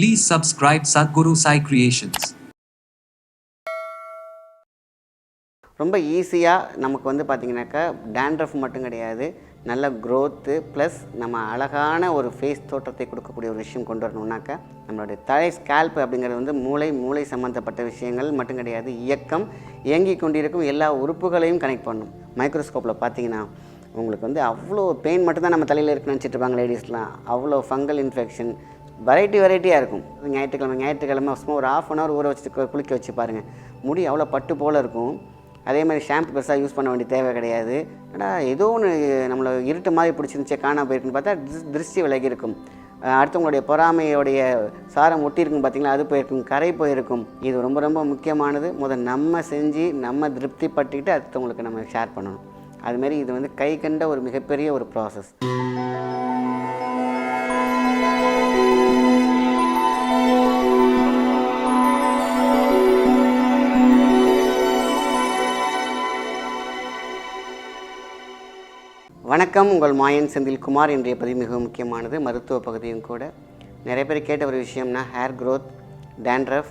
Please subscribe Sadhguru Sai Creations. ரொம்ப ஈஸியாக நமக்கு வந்து பார்த்திங்கனாக்கா டேண்ட்ரஃப் மட்டும் கிடையாது. நல்ல க்ரோத்து ப்ளஸ் நம்ம அழகான ஒரு ஃபேஸ் தோற்றத்தை கொடுக்கக்கூடிய ஒரு விஷயம் கொண்டு வரணும்னாக்கா நம்மளுடைய தலை ஸ்கேல்ப் அப்படிங்கிறது வந்து மூளை மூளை சம்மந்தப்பட்ட விஷயங்கள் மட்டும் கிடையாது. இயக்கம் இயங்கி கொண்டிருக்கும் எல்லா உறுப்புகளையும் கனெக்ட் பண்ணும். மைக்ரோஸ்கோப்பில் பார்த்தீங்கன்னா உங்களுக்கு வந்து அவ்வளோ பெயின் மட்டும்தான் நம்ம தலையில் இருக்குன்னு நினச்சிட்டு இருப்பாங்க லேடிஸ்லாம் அவ்வளோ ஃபங்கல் இன்ஃபெக்ஷன் வெரைட்டி வெரைட்டியாக இருக்கும். ஞாயிற்றுக்கிழமை ஞாயிற்றுக்கிழமை சும்மா ஒரு ஆஃப் அன் ஹவர் ஊற வச்சு குளிக்க வச்சு பாருங்கள் முடி அவ்வளோ பட்டு போல் இருக்கும். அதே மாதிரி ஷாம்பு பெருசாக யூஸ் பண்ண வேண்டிய தேவை கிடையாது. ஆனால் ஏதோ ஒன்று நம்மளை இருட்டு மாதிரி பிடிச்சிருந்துச்சே காணாமல் போயிருக்குன்னு பார்த்தா திருஷ்டி விலகி இருக்கும். அடுத்தவங்களுடைய பொறாமையோடைய சாரம் ஒட்டி பார்த்திங்களா அது போயிருக்கும் கரை போயிருக்கும். இது ரொம்ப ரொம்ப முக்கியமானது. முதல் நம்ம செஞ்சு நம்ம திருப்தி பட்டுக்கிட்டு அடுத்தவங்களுக்கு நம்ம ஷேர் பண்ணணும். அதுமாரி இது வந்து கை கண்ட ஒரு மிகப்பெரிய ஒரு ப்ராசஸ் வணக்கம். உங்கள் மாயன் செந்தில் குமார். இன்றைய பதிவு மிகவும் முக்கியமானது. மருத்துவ பகுதியும் கூட. நிறைய பேர் கேட்ட ஒரு விஷயம்னா ஹேர் க்ரோத் டேண்ட்ரஃப்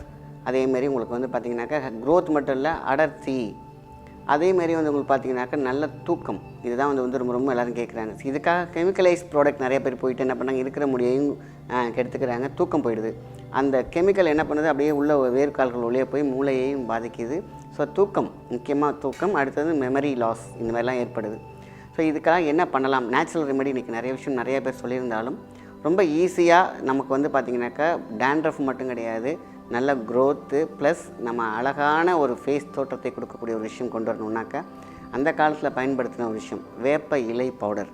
அதேமாரி உங்களுக்கு வந்து பார்த்திங்கனாக்கா க்ரோத் மட்டும் இல்லை அடர்த்தி. அதே வந்து உங்களுக்கு பார்த்தீங்கன்னாக்கா நல்ல தூக்கம். இதுதான் வந்து வந்து ரொம்ப ரொம்ப எல்லோரும் கேட்குறாங்க. இதுக்காக கெமிக்கலைஸ் ப்ராடக்ட் நிறைய பேர் போயிட்டு என்ன பண்ணாங்க இருக்கிற முடியையும் கெடுத்துக்கிறாங்க. தூக்கம் போயிடுது. அந்த கெமிக்கல் என்ன பண்ணுது? அப்படியே உள்ள வேர்க்கால்கள் உள்ளே போய் மூளையையும் பாதிக்குது. ஸோ தூக்கம். முக்கியமாக தூக்கம். அடுத்தது மெமரி லாஸ் இந்த மாதிரிலாம் ஏற்படுது. ஸோ இதுக்கெல்லாம் என்ன பண்ணலாம்? நேச்சுரல் ரெமெடி இன்றைக்கி நிறைய விஷயம் நிறைய பேர் சொல்லியிருந்தாலும் ரொம்ப ஈஸியாக நமக்கு வந்து பார்த்திங்கனாக்கா டேண்ட்ரஃப் மட்டும் கிடையாது. நல்ல க்ரோத்து ப்ளஸ் நம்ம அழகான ஒரு ஃபேஸ் தோற்றத்தை கொடுக்கக்கூடிய ஒரு விஷயம் கொண்டு வரணுன்னாக்கா அந்த காலத்தில் பயன்படுத்தின ஒரு விஷயம் வேப்ப இலை பவுடர்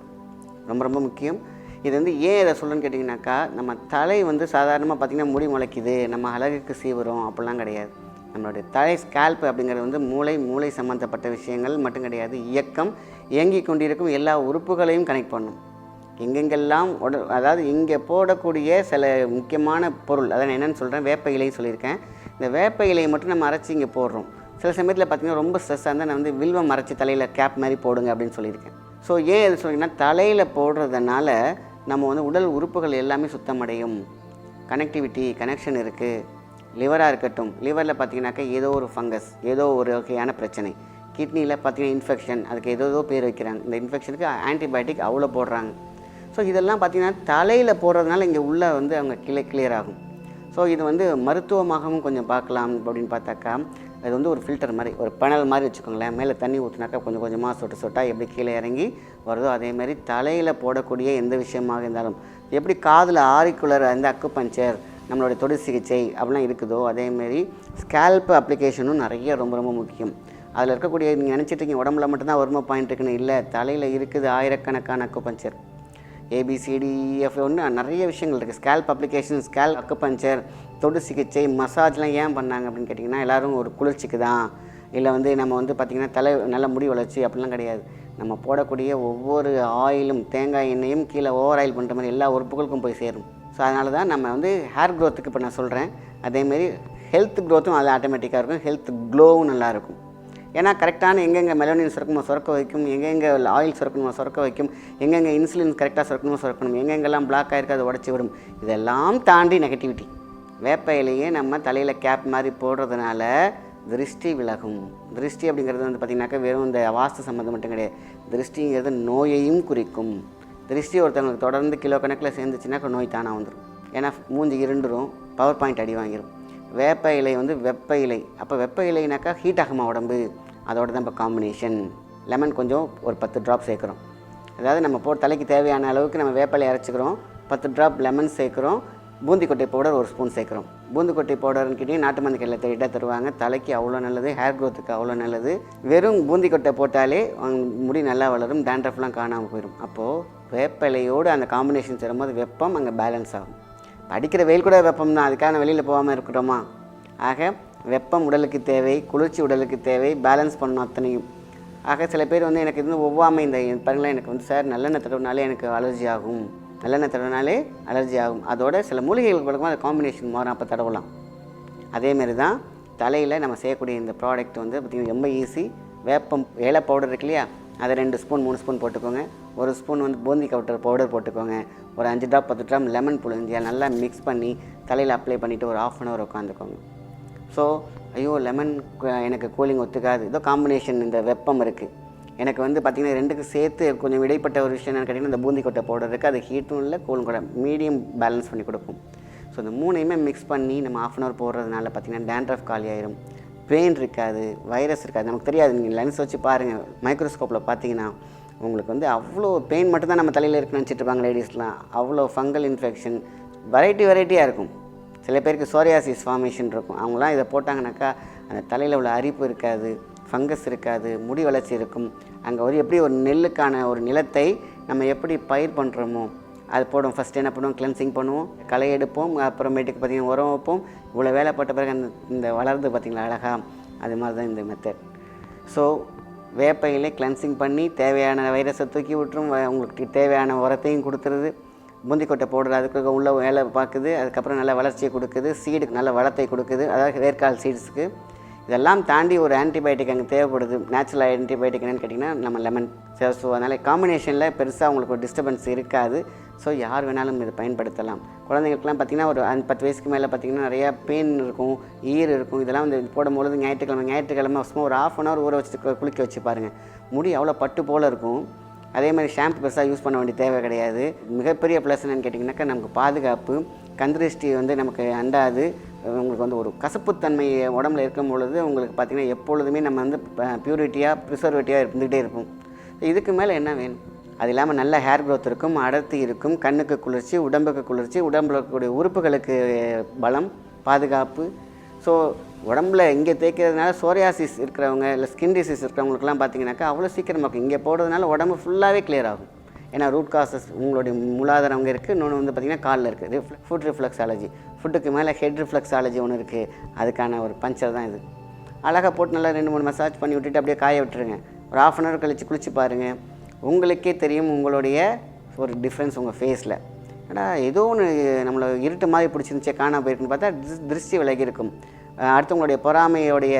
ரொம்ப ரொம்ப முக்கியம். இது வந்து ஏன் இதை சொல்லணும்னு கேட்டிங்கனாக்கா நம்ம தலை வந்து சாதாரணமாக பார்த்திங்கன்னா முடி முளைக்குது நம்ம அழகுக்கு சீவுறோம் அப்படிலாம் கிடையாது. நம்மளுடைய தலை ஸ்கேல்ப் அப்படிங்கிறது வந்து மூளை மூளை சம்மந்தப்பட்ட விஷயங்கள் மட்டும் கிடையாது. இயக்கம் இயங்கிக் கொண்டிருக்கும் எல்லா உறுப்புகளையும் கனெக்ட் பண்ணும். எங்கெங்கெல்லாம் உடல் அதாவது இங்கே போடக்கூடிய சில முக்கியமான பொருள் அதை நான் என்னென்னு சொல்கிறேன் வேப்ப இலை சொல்லியிருக்கேன். இந்த வேப்ப இலையை மட்டும் நம்ம அரைச்சி இங்கே போடுறோம். சில சமயத்தில் பார்த்திங்கன்னா ரொம்ப ஸ்ட்ரெஸ்ஸாக இருந்தால் நான் வந்து வில்வம் அரைச்சி தலையில் கேப் மாதிரி போடுங்க அப்படின்னு சொல்லியிருக்கேன். ஸோ ஏன் எது சொல்லிங்கன்னா தலையில் போடுறதுனால நம்ம வந்து உடல் உறுப்புகள் எல்லாமே சுத்தமடையும். கனெக்டிவிட்டி கனெக்ஷன் இருக்குது லிவராக இருக்கட்டும் லிவரில் பார்த்தீங்கன்னாக்கா ஏதோ ஒரு ஃபங்கஸ் ஏதோ ஒரு வகையான பிரச்சனை. கிட்னியில் பார்த்தீங்கன்னா இன்ஃபெக்ஷன் அதுக்கு ஏதோ ஏதோ பேர் வைக்கிறாங்க. இந்த இன்ஃபெக்ஷனுக்கு ஆன்டிபயோட்டிக் அவ்வளோ போடுறாங்க. ஸோ இதெல்லாம் பார்த்தீங்கன்னா தலையில் போடுறதுனால இங்கே உள்ளே வந்து அவங்க கிளை கிளியர் ஆகும். ஸோ இது வந்து மருத்துவமாகவும் கொஞ்சம் பார்க்கலாம் அப்படின்னு பார்த்தாக்கா அது வந்து ஒரு ஃபில்டர் மாதிரி ஒரு பனல் மாதிரி வச்சுக்கோங்களேன். மேலே தண்ணி ஊற்றினாக்கா கொஞ்சம் கொஞ்சமாக சொட்டு சொட்டாக எப்படி கீழே இறங்கி வருதோ அதேமாதிரி தலையில் போடக்கூடிய எந்த விஷயமாக இருந்தாலும் எப்படி காதில் ஆரிக்குலர் அந்த அக்கு பஞ்சர் நம்மளுடைய தொடு சிகிச்சை அப்படிலாம் இருக்குதோ அதேமாரி ஸ்கேல்ப் அப்ளிகேஷனும் நிறைய ரொம்ப ரொம்ப முக்கியம். அதில் இருக்கக்கூடிய நீங்கள் நினச்சிட்ருக்கீங்க உடம்புல மட்டும்தான் வருமா பாயிண்ட் இருக்குன்னு. இல்லை தலையில் இருக்குது ஆயிரக்கணக்கான அக்குபஞ்சர் ஏபிசிடிஎஃப் ஒன்று நிறைய விஷயங்கள் இருக்குது ஸ்கேல்ப் அப்ளிகேஷன் ஸ்கேல் அக்குபஞ்சர் தொடு சிகிச்சை மசாஜ்லாம் ஏன் பண்ணாங்க அப்படின்னு கேட்டிங்கன்னா எல்லோரும் ஒரு குளிர்ச்சிக்கு தான். இல்லை வந்து நம்ம வந்து பார்த்திங்கன்னா தலை நல்ல முடி வளர்ச்சி அப்படிலாம் கிடையாது. நம்ம போடக்கூடிய ஒவ்வொரு ஆயிலும் தேங்காய் எண்ணெயும் கீழே ஓவர் ஆயில் பண்ணுற மாதிரி எல்லா உறுப்புகளுக்கும் போய் சேரும். ஸோ அதனால தான் நம்ம வந்து ஹேர் க்ரோத்துக்கு இப்போ நான் சொல்கிறேன் அதேமாரி ஹெல்த் க்ரோத்தும் அது ஆட்டோமேட்டிக்காக இருக்கும். ஹெல்த் க்ளோவும் நல்லாயிருக்கும் ஏன்னா கரெக்டான எங்கெங்கே மெலோனின் சுரக்கணுமோ சுரக்க வைக்கும் எங்கெங்கே ஆயில் சுரக்கணுமோ சுரக்க வைக்கும் எங்கெங்கே இன்சுலின் கரெக்டாக சுரக்கணுமோ சுரக்கணும் எங்கெங்கெல்லாம் பிளாக் ஆகிருக்கு அதை உடச்சி விடும் இதெல்லாம் தாண்டி நெகட்டிவிட்டி வேப்ப இலையே நம்ம தலையில் கேப் மாதிரி போடுறதுனால திருஷ்டி விலகும். திருஷ்டி அப்படிங்கிறது வந்து பார்த்திங்கனாக்கா வெறும் இந்த வாஸ்து சம்மந்தம் மட்டும் கிடையாது. திருஷ்டிங்கிறது நோயையும் குறிக்கும். திருஷ்டி ஒருத்தவங்களுக்கு தொடர்ந்து கிலோ கணக்கில் சேர்ந்துச்சுனாக்கா நோய் தானாக வந்துடும். ஏன்னா மூஞ்சி இருண்டுரும் பவர் பாயிண்ட் அடி வாங்கிடும் வேப்ப இலை வந்து வெப்ப இலை. அப்போ வெப்ப இலைனாக்கா ஹீட் ஆகுமா உடம்பு? அதோட தான் இப்போ காம்பினேஷன் லெமன் கொஞ்சம் ஒரு பத்து ட்ராப் சேர்க்குறோம். அதாவது நம்ம போட்டு தலைக்கு தேவையான அளவுக்கு நம்ம வேப்பலை அரைச்சிக்கிறோம். பத்து ட்ராப் லெமன் சேர்க்குறோம். பூந்தி கொட்டை பவுடர் ஒரு ஸ்பூன் சேர்க்குறோம். பூந்தி கொட்டை பவுடர்னு கேட்டிங்கன்னா நாட்டு மருந்து கடையில் தேடிட்டா தருவாங்க. தலைக்கு அவ்வளோ நல்லது ஹேர் க்ரோத்துக்கு அவ்வளோ நல்லது. வெறும் பூந்தி கொட்டை போட்டாலே முடி நல்லா வளரும் டேண்ட்ரஃப்லாம் காணாமல் போயிடும். அப்போது வேப்பிலையோடு அந்த காம்பினேஷன் சேரும்போது வெப்பம் அங்கே பேலன்ஸ் ஆகும். படிக்கிற வெயில் கூட வெப்பம் தான் அதுக்காக வெளியில் போகாமல் இருக்கிறோமா ஆக வெப்பம் உடலுக்கு தேவை குளிர்ச்சி உடலுக்கு தேவை பேலன்ஸ் பண்ணணும் அத்தனையும். ஆக சில பேர் வந்து எனக்கு இது ஒவ்வாமை இந்த பாருங்களேன் எனக்கு வந்து சார் நல்லெண்ணெய் தடவினாலே எனக்கு அலர்ஜி ஆகும். நல்லெண்ணெய் தடவினாலே அலர்ஜி ஆகும். அதோட சில மூலிகைகள் பழக்கமாக அந்த காம்பினேஷன் மாறும் அப்போ தடவலாம். அதேமாரி தான் தலையில் நம்ம செய்யக்கூடிய இந்த ப்ராடக்ட் வந்து பார்த்திங்கன்னா ரொம்ப ஈஸி வேப்பம் ஏலை பவுடர் இருக்கு இல்லையா? அதை ரெண்டு ஸ்பூன் மூணு ஸ்பூன் போட்டுக்கோங்க. ஒரு ஸ்பூன் வந்து பூந்தி கவுட்டர் பவுடர் போட்டுக்கோங்க. ஒரு அஞ்சு ட்ராப் பத்து ட்ராப் லெமன் புழிஞ்சு நல்லா மிக்ஸ் பண்ணி தலையில் அப்ளை பண்ணிவிட்டு ஒரு ஆஃப் அன் ஹவர் உட்காந்துக்கோங்க. ஸோ ஐயோ லெமன் எனக்கு கூலிங் ஒத்துக்காது. இதோ காம்பினேஷன் இந்த வெப்பம் இருக்குது எனக்கு வந்து பார்த்திங்கன்னா ரெண்டுக்கு சேர்த்து கொஞ்சம் இடைப்பட்ட ஒரு விஷயம் என்னென்னு கேட்டிங்கன்னா இந்த பூந்தி கொட்டை பவுடர் இருக்குது அது ஹீட்டும் இல்லை கூலும் கூட மீடியம் பேலன்ஸ் பண்ணி கொடுக்கும். ஸோ இந்த மூணையுமே மிக்ஸ் பண்ணி நம்ம ஆஃப் அன் ஹவர் போடுறதுனால பார்த்திங்கன்னா டேண்ட்ரஃப் காலி ஆயிரும். பெயின் இருக்காது வைரஸ் இருக்காது. நமக்கு தெரியாது. நீங்கள் லென்ஸ் வச்சு பாருங்கள் மைக்ரோஸ்கோப்பில் பார்த்தீங்கன்னா உங்களுக்கு வந்து அவ்வளோ பெயின் மட்டும்தான் நம்ம தலையில் இருக்குன்னு நினச்சிட்டு இருப்பாங்க லேடிஸ்லாம் அவ்வளோ ஃபங்கல் இன்ஃபெக்ஷன் வெரைட்டி வெரைட்டியாக இருக்கும். சில பேருக்கு சோரியாசிஸ் ஃபார்மேஷன் இருக்கும். அவங்களாம் இதை போட்டாங்கனாக்கா அந்த தலையில் உள்ள அரிப்பு இருக்காது ஃபங்கஸ் இருக்காது முடி வளர்ச்சி இருக்கும். அங்கே ஒரு எப்படி ஒரு நெல்லுக்கான ஒரு நிலத்தை நம்ம எப்படி பயிர் பண்ணுறோமோ அது போடும் ஃபஸ்ட்டு என்ன பண்ணுவோம்? கிளென்சிங் பண்ணுவோம். களை எடுப்போம். அப்புறமேட்டுக்கு பார்த்திங்கன்னா உரம் வைப்போம். இவ்வளோ வேலை போட்ட பிறகு அந்த இந்த வளருது பார்த்திங்களா அழகா? அது மாதிரி தான் இந்த மெத்தட் ஸோ வேப்பையிலே கிளென்சிங் பண்ணி தேவையான வைரஸை தூக்கி விட்டுரும் உங்களுக்கு தேவையான உரத்தையும் கொடுத்துருது. முந்திக்கொட்டை போடுற அதுக்கு உள்ள வேலை பார்க்குது. அதுக்கப்புறம் நல்ல வளர்ச்சியை கொடுக்குது. சீடுக்கு நல்ல வளத்தை கொடுக்குது. அதாவது வேர்க்கால் சீட்ஸுக்கு இதெல்லாம் தாண்டி ஒரு ஆன்டிபயோட்டிக் அங்கே தேவைப்படுது. நேச்சுரல் ஆன்டிபயோட்டிக் என்னென்னு கேட்டிங்கன்னா நம்ம லெமன் ஸோ ஸோ அதனால் காம்பினேஷனில் பெருசாக உங்களுக்கு ஒரு டிஸ்டர்பன்ஸ் இருக்காது. ஸோ யார் வேணாலும் இதை பயன்படுத்தலாம். குழந்தைங்களுக்குலாம் பார்த்திங்கன்னா ஒரு அஞ்சு பத்து வயசுக்கு மேலே பார்த்திங்கன்னா நிறையா பெயின் இருக்கும் ஈர் இருக்கும். இதெல்லாம் வந்து போடும்பொழுது ஞாயிற்றுக்கிழமை ஞாயிற்றுக்கிழமை சும்மா ஒரு ஆஃப் அன் ஹவர் ஊற வச்சு குளிக்க வச்சு பாருங்கள் முடி அவ்வளோ பட்டு போல் இருக்கும். அதே மாதிரி ஷாம்பு பெருசாக யூஸ் பண்ண வேண்டிய தேவை கிடையாது. மிகப்பெரிய ப்ளஸ் என்னன்னு கேட்டிங்கனாக்கா நமக்கு பாதுகாப்பு கந்திருஷ்டி வந்து நமக்கு அண்டாது. உங்களுக்கு வந்து ஒரு கசப்புத்தன்மை உடம்புல இருக்கும் பொழுது உங்களுக்கு பார்த்திங்கன்னா எப்பொழுதுமே நம்ம வந்து ப்யூரிட்டியாக ப்ரிசர்வேட்டிவாக இருந்துகிட்டே இருப்போம் இதுக்கு மேலே என்ன வேணும்? அது இல்லாமல் நல்ல ஹேர் க்ரோத் இருக்கும் அடர்த்தி இருக்கும் கண்ணுக்கு குளிர்ச்சி உடம்புக்கு குளிர்ச்சி உடம்புல இருக்கக்கூடிய உறுப்புகளுக்கு பலம் பாதுகாப்பு. ஸோ உடம்புல இங்கே தேய்க்கிறதுனால சோரியாசிஸ் இருக்கிறவங்க இல்லை ஸ்கின் டிசீஸ் இருக்கிறவங்களுக்குலாம் பார்த்தீங்கன்னாக்கா அவ்வளோ சீக்கிரமாக இருக்கும். இங்கே போடுறதுனால உடம்பு ஃபுல்லாகவே கிளியர் ஆகும். ஏன்னா ரூட் காசஸ் உங்களுடைய மூலாதாரம் அங்கே இருக்குது இன்னொன்று வந்து பார்த்திங்கன்னா காலில் இருக்குது ரிஃப்ள ஃபுட் ரிஃப்ளெக்ஸாலஜி ஃபுட்டுக்கு மேலே ஹெட் ரிஃப்ளெக்ஸாலஜி ஒன்று இருக்குது அதுக்கான ஒரு பஞ்சர் தான் இது. அழகாக போட்டு நல்லா ரெண்டு மூணு மசாஜ் பண்ணி விட்டுட்டு அப்படியே காய விட்டுருங்க. ஒரு ஆஃப் அன் ஹவர் கழித்து குளிச்சு பாருங்கள் உங்களுக்கே தெரியும் உங்களுடைய ஒரு டிஃப்ரென்ஸ் உங்கள் ஃபேஸில் ஆனால் ஏதோ ஒன்று நம்மளை இருட்டு மாதிரி பிடிச்சிருந்துச்சே காணாமல் போயிருக்குன்னு பார்த்தா திருஷ்டி விலகி இருக்கும் அடுத்தவங்களுடைய பொறாமையோடைய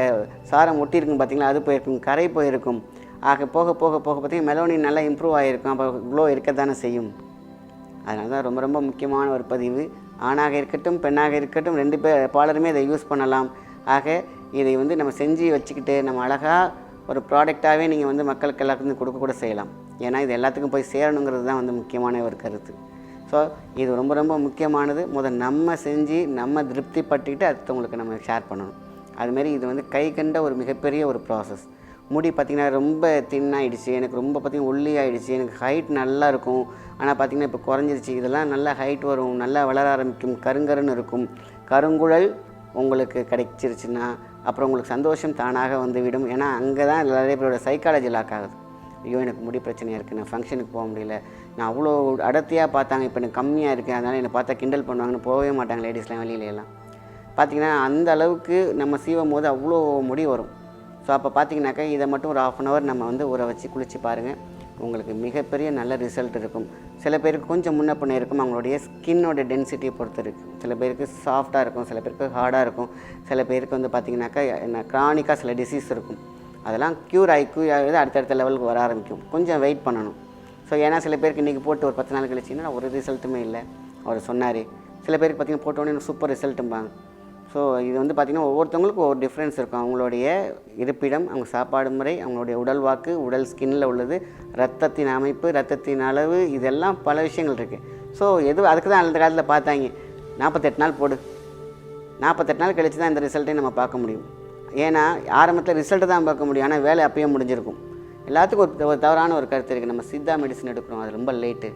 சாரம் ஒட்டி பார்த்திங்களா அது போயிருக்கும் கரை போயிருக்கும். ஆக போக போக போக பார்த்தீங்கன்னா மெலோனின் நல்லா இம்ப்ரூவ் ஆகிருக்கும் அப்போ க்ளோ இருக்க தானே செய்யும். அதனால தான் ரொம்ப ரொம்ப முக்கியமான ஒரு பதிவு. ஆணாக இருக்கட்டும் பெண்ணாக இருக்கட்டும் ரெண்டு பேர் பாலருமே இதை யூஸ் பண்ணலாம். ஆக இதை வந்து நம்ம செஞ்சு வச்சுக்கிட்டு நம்ம அழகாக ஒரு ப்ராடக்டாகவே நீங்கள் வந்து மக்களுக்கு எல்லாருக்கும் கொடுக்க கூட செய்யலாம். ஏன்னா இது எல்லாத்துக்கும் போய் சேரணுங்கிறது தான் வந்து முக்கியமான ஒரு கருத்து. ஸோ இது ரொம்ப ரொம்ப முக்கியமானது. முதல் நம்ம செஞ்சு நம்ம திருப்திப்பட்டுக்கிட்டு அடுத்தவங்களுக்கு நம்ம ஷேர் பண்ணணும். அதுமாரி இது வந்து கை கண்ட ஒரு மிகப்பெரிய ஒரு ப்ராசஸ் முடி பார்த்திங்கன்னா ரொம்ப தின்னாயிடுச்சு எனக்கு ரொம்ப பார்த்திங்கன்னா ஒல்லி ஆயிடுச்சு. எனக்கு ஹைட் நல்லா இருக்கும். ஆனால் பார்த்திங்கன்னா இப்போ குறைஞ்சிருச்சு. இதெல்லாம் நல்லா ஹைட் வரும். நல்லா வளர ஆரம்பிக்கும். கருங்கருன்னு இருக்கும். கருங்குழல் உங்களுக்கு கிடைச்சிருச்சுன்னா அப்புறம் உங்களுக்கு சந்தோஷம் தானாக வந்துவிடும். ஏன்னா அங்கே தான் நிறைய பேரோட சைக்காலஜி லாக் ஆகுது. ஐயோ எனக்கு முடி பிரச்சனையாக இருக்குது நான் ஃபங்க்ஷனுக்கு போக முடியல. நான் அவ்வளோ அடர்த்தியாக பார்த்தாங்க இப்போ எனக்கு கம்மியாக இருக்குது அதனால் என்னை பார்த்தா கிண்டல் பண்ணுவாங்கன்னு போகவே மாட்டாங்க லேடிஸ்லாம் வெளியில எல்லாம் பார்த்தீங்கன்னா அந்த அளவுக்கு நம்ம சீவும் போது அவ்வளோ முடி வரும். ஸோ அப்போ பார்த்தீங்கன்னாக்கா இதை மட்டும் ஒரு ஆஃப் அன் ஹவர் நம்ம வந்து ஊற வச்சு குளித்து பாருங்கள் உங்களுக்கு மிகப்பெரிய நல்ல ரிசல்ட் இருக்கும். சில பேருக்கு கொஞ்சம் முன்ன பின்ன இருக்கும் அவங்களுடைய ஸ்கின்னோட டென்சிட்டியை பொறுத்து இருக்குது சில பேருக்கு சாஃப்டாக இருக்கும் சில பேருக்கு ஹார்டாக இருக்கும். சில பேருக்கு வந்து பார்த்திங்கனாக்கா என்ன க்ரானிக்காக சில டிசீஸ் இருக்கும். அதெல்லாம் க்யூர் ஆகி க்யூர் ஆகிறது அடுத்தடுத்த லெவலுக்கு வர ஆரம்பிக்கும். கொஞ்சம் வெயிட் பண்ணணும். ஸோ ஏன்னா சில பேருக்கு இன்றைக்கி போட்டு ஒரு பத்து நாள் கழிச்சிங்கன்னா ஒரு ரிசல்ட்டுமே இல்லை? அவர் சொன்னார். சில பேருக்கு பார்த்தீங்கன்னா போட்டோன்னே சூப்பர் ரிசல்ட்டும்பாங்க ஸோ இது வந்து பார்த்திங்கன்னா ஒவ்வொருத்தவங்களுக்கும் ஒவ்வொரு டிஃப்ரென்ஸ் இருக்கும். அவங்களுடைய இருப்பிடம் அவங்க சாப்பாடு முறை அவங்களுடைய உடல் வாக்கு உடல் ஸ்கின்னில் உள்ளது ரத்தத்தின் அமைப்பு ரத்தத்தின் அளவு இதெல்லாம் பல விஷயங்கள் இருக்குது ஸோ எது அதுக்கு தான் அந்த காலத்தில் பார்த்தாங்க. நாற்பத்தெட்டு நாள் போடு. நாற்பத்தெட்டு நாள் கழித்து தான் இந்த ரிசல்ட்டையும் நம்ம பார்க்க முடியும். ஏன்னா ஆரம்பத்தில் ரிசல்ட்டு தான் பார்க்க முடியும். ஆனால் வேலை அப்பயே முடிஞ்சிருக்கும். எல்லாத்துக்கும் ஒரு ஒரு தவறான ஒரு கருத்து இருக்குது நம்ம சித்தா மெடிசன் எடுக்கிறோம். அது ரொம்ப லேட்டு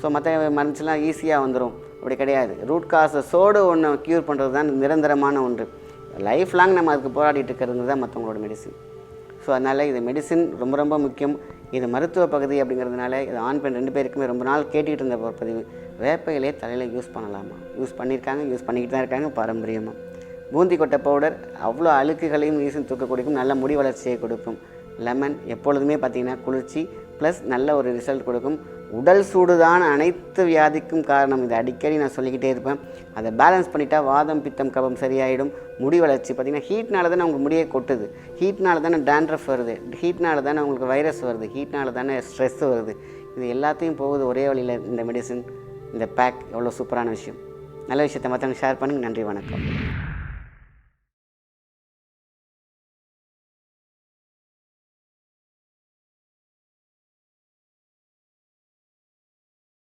ஸோ மற்ற மருந்துலாம் ஈஸியாக வந்துடும் அப்படி கிடையாது. ரூட் காசஸோடு ஒன்று க்யூர் பண்ணுறது தான் நிரந்தரமான ஒன்று. லைஃப் லாங் நம்ம அதுக்கு போராடிட்டு இருக்கிறது தான் மற்றவங்களோட மெடிசின் ஸோ அதனால் இது மெடிசின் ரொம்ப ரொம்ப முக்கியம். இது மருத்துவ பகுதி அப்படிங்கிறதுனால இது ஆண் பெண் ரெண்டு பேருக்குமே ரொம்ப நாள் கேட்டுக்கிட்டு இருந்த ஒரு பதிவு. வேப்பையிலே தலையில் யூஸ் பண்ணலாமா? யூஸ் பண்ணியிருக்காங்க. யூஸ் பண்ணிக்கிட்டு தான் இருக்காங்க. பாரம்பரியமாக பூந்தி கொட்டை பவுடர் அவ்வளோ அழுக்குகளையும் ஈசன் தூக்க கொடுக்கும் நல்ல முடி வளர்ச்சியை கொடுக்கும். லெமன் எப்பொழுதுமே பார்த்தீங்கன்னா குளிர்ச்சி ப்ளஸ் நல்ல ஒரு ரிசல்ட் கொடுக்கும். உடல் சூடுதான் அனைத்து வியாதிக்கும் காரணம். இதை அடிக்கடி நான் சொல்லிக்கிட்டே இருப்பேன். அதை பேலன்ஸ் பண்ணிட்டா வாதம் பித்தம் கபம் சரியாயிடும். முடி வளர்ச்சி பார்த்திங்கன்னா ஹீட்னால தானே உங்களுக்கு முடியே கொட்டுது. ஹீட்னால தானே டேண்ட்ரஃப் வருது. ஹீட்னால தானே உங்களுக்கு வைரஸ் வருது. ஹீட்னால தானே ஸ்ட்ரெஸ் வருது. இது எல்லாத்தையும் போகுது ஒரே வழியில் இந்த மெடிசன் இந்த பேக் எவ்வளோ சூப்பரான விஷயம். நல்ல விஷயத்தை மற்றவங்க ஷேர் பண்ணுங்கள் நன்றி வணக்கம்.